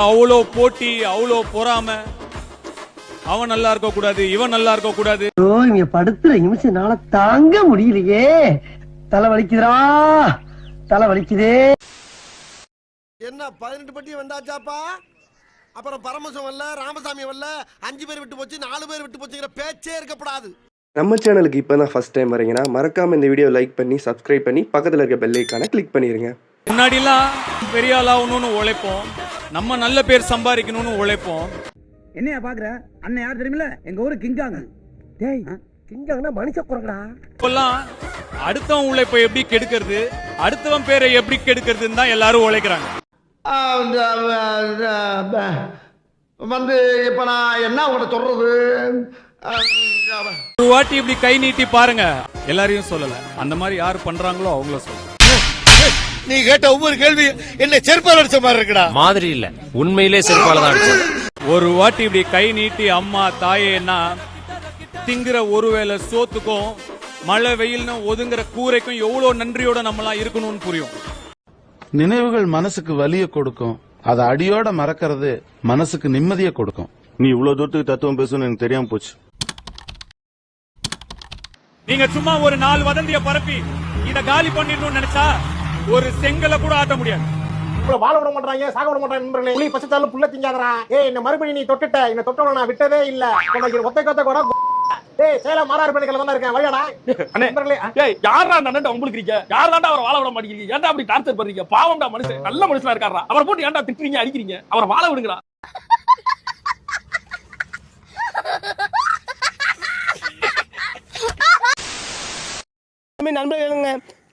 அவ்வளோ போட்டி அவ்வளோ பொறாம. அவன் நல்லா இருக்க கூடாது இவன் நல்லா இருக்க கூடாது இங்க படுத்துற நிமிஷம்னால தாங்க முடியலையே. தலை வலிக்குதுடா. தலை வலிக்குதே. என்ன பதினெட்டு பட்டி வந்தாச்சாப்பா? அப்புறம் பரமசம் வரல ராமசாமி வரல அஞ்சு பேர் விட்டு போச்சு நாலு பேர் விட்டு போச்சுங்கிற பேச்சே இருக்கப்படாது நம்ம சேனலுக்கு இப்போ தான் ஃபஸ்ட் டைம் வரீங்கன்னா மறக்காமல் இந்த வீடியோ லைக் பண்ணி சப்ஸ்கிரைப் பண்ணி பக்கத்தில் இருக்க பெல் ஐக்கானை கிளிக் பண்ணிடுங்க முன்னாடிலாம் பெரிய ஆளாகணும்னு உழைப்போம். நம்ம நல்ல பேர் சம்பாதிக்கணும்னு உழைப்போம். என்னையா பாக்குற? அண்ணன் யார் தெரியுமில்ல? எங்க ஊரு கிங்காங்க டேய் கிங்காங்கன்னா மனுஷ குரங்கடா. இப்பெல்லாம் அடுத்தவன் உழைப்பை எப்படி கெடுக்கிறது அடுத்தவன் பேரை எப்படி கெடுக்கிறதுன்னு தான் எல்லாரும் உழைக்கிறாங்க. வந்து இப்ப நான் என்ன உங்கள்கிட்ட சொல்றது? ஒரு வாட்டி இப்படி கை நீட்டி பாருங்க. எல்லாரையும் சொல்லல. அந்த மாதிரி யார் பண்றாங்களோ அவங்கள சொல்ல. நீ கேட்ட ஒவ்வொரு கேள்வி என்ன செருப்பால் அடிச்ச மாதிரி இருக்குடா. மாதிரி இல்ல. உண்மையிலே செருப்பால தான் அடிச்சது ஒரு வாட்டி இப்படி கை நீட்டி அம்மா தாயேன்னா திங்கிற ஒருவேளை சோத்துக்கும் மழை வெயில்னு ஒதுங்குற கூரைக்கும் எவ்வளவு நன்றியோட நம்மலாம் இருக்கணும்னு புரியும். நினைவுகள் மனசுக்கு வலிய கொடுக்கும். அதை அடியோட மறக்கிறது மனசுக்கு நிம்மதியை கொடுக்கும். நீ இவ்வளவு தூரத்துக்கு தத்துவம் பேசணும்னு எனக்கு தெரியாம போச்சு. நீங்க சும்மா ஒரு நாலு வதந்திய பரப்பி இத காலி பண்ணிடணும்னு நினைச்சா ஒரு செங்கலை கூட ஆட்ட முடியாது. உங்களை வாழ விட மாட்டாங்க சாக விட மாட்டாங்க நண்பர்களே. புள்ளி பச்சைத்தாலும் புள்ள திங்காதரா ஏய் என்ன மறுபடியும் நீ தொட்டுட்ட. என்ன தொட்டவன நான் விட்டதே இல்ல. உனக்கு ஒத்தை கொத்த கூட ஏய் சேலம் மாறாறு பெண்கள் தான் இருக்கேன். வழியாடா. நண்பர்களே ஏய் யாரா அந்த அண்ணன் உங்களுக்கு இருக்கீங்க யாராண்டா அவரை வாழ விட மாட்டேங்கிறீங்க? ஏன்டா அப்படி டார்ச்சர் பண்றீங்க? பாவம்டா மனுஷன். நல்ல மனுஷனா இருக்காரா அவரை போட்டு ஏன்டா திட்டுறீங்க அடிக்கிறீங்க? அவரை வாழ விடுங்கடா. நண்பர்களுங்க